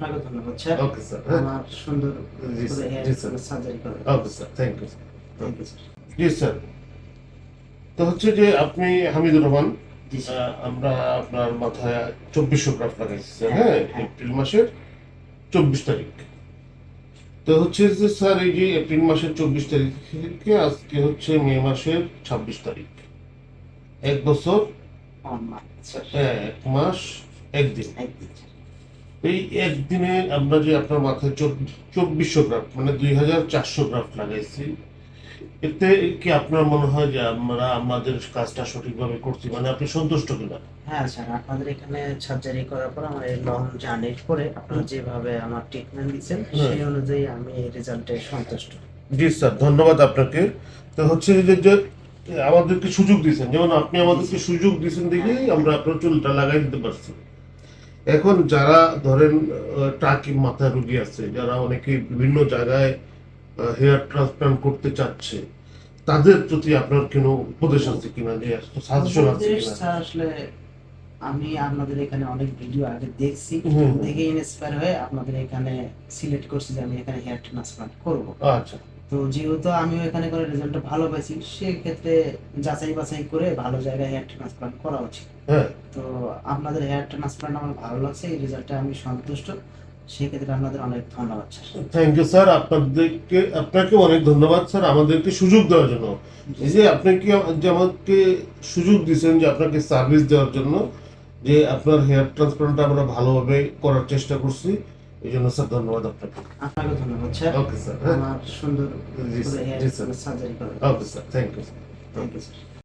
আপনাকে ধন্যবাদ sir. Okay sir আমার সুন্দর। সার্জারি করে okay sir thank you thank you sir G sir তো হচ্ছে যে আপনি হামিদুর রহমান আমরা আপনার মাথায় চব্বিশশো গ্রাফ লাগাইছি স্যার, হ্যাঁ, হ্যাঁ হ্যাঁ। এপ্রিল মাসের চব্বিশ তারিখ। তো হচ্ছে যে স্যার এই যে এপ্রিল মাসের চব্বিশ তারিখ থেকে আজকে হচ্ছে মে মাসের ছাব্বিশ তারিখ। এক বছর হ্যাঁ, এক মাস একদিন। একদিন। এই একদিনে আমরা যে আপনার মাথায় চব্বিশশো গ্রাফ মানে দুই হাজার চারশো গ্রাফ লাগাইছি এতে কি আপনার মনে হয় যে আমরা আমাদের কাজটা সঠিকভাবে করছি? মানে আপনি সন্তুষ্ট কিনা? হ্যাঁ স্যার আপনাদের এখানে সার্জারি করার পর আমার এই লং জার্নির পরে আপনারা যেভাবে আমার ট্রিটমেন্ট দিচ্ছেন সেই অনুযায়ী আমি রেজাল্টে সন্তুষ্ট। জি স্যার ধন্যবাদ আপনাকে। তো হচ্ছে যে যে আমাদেরকে সুযোগ দিয়েছেন। যেমন আপনি আমাদেরকে সুযোগ দিয়েছেন দেখেই আমরা আপনার চুলটা লাগাই দিতে পারছি। এখন যারা ধরেন টাকি মাথায় রুগী আছে যারা অনেকে বিভিন্ন জায়গায় হেয়ার ট্রান্সপ্লান্ট করতে চাচ্ছে তাদের প্রতি আপনার কোনো উপদেশ আছে কিনা যে সাজেশন আছে আসলে আমি আপনাদের এখানে অনেক ভিডিও আগে দেখছি। দেখে ইন্সপায়ার হয়ে আপনাদের এখানে সিলেক্ট করছি যে আমি এখানে হেয়ার ট্রান্সপ্লান্ট করব। আচ্ছা। তো যেহেতু আমিও এখানে করে রেজাল্টটা ভালো পাইছি সেক্ষেত্রে যাচাই বাছাই করে ভালো জায়গায় হেয়ার ট্রান্সপ্লান্ট করা উচিত। হ্যাঁ। তো আপনাদের হেয়ার ট্রান্সপ্লান্ট আমার ভালো লাগছে এই রেজাল্টে আমি সন্তুষ্ট। সেক্ষেত্রে আপনাদের অনেক ধন্যবাদ স্যার। থ্যাংক ইউ স্যার আপনাদেরকে আপনাকে অনেক ধন্যবাদ স্যার আমাদেরকে সুযোগ দেওয়ার জন্য। এই যে আপনি কি যে আমাকে সুযোগ দিয়েছেন যে আপনাকে সার্ভিস দেওয়ার জন্য যে আপনার হেয়ার ট্রান্সপ্লান্টটা আমরা ভালোভাবে করার চেষ্টা করছি এই জন্য স্যার ধন্যবাদ আপনাকে। আপনাকে ধন্যবাদ স্যার। ওকে স্যার আমার সুন্দর জি sir G sir okay sir thank you thank you sir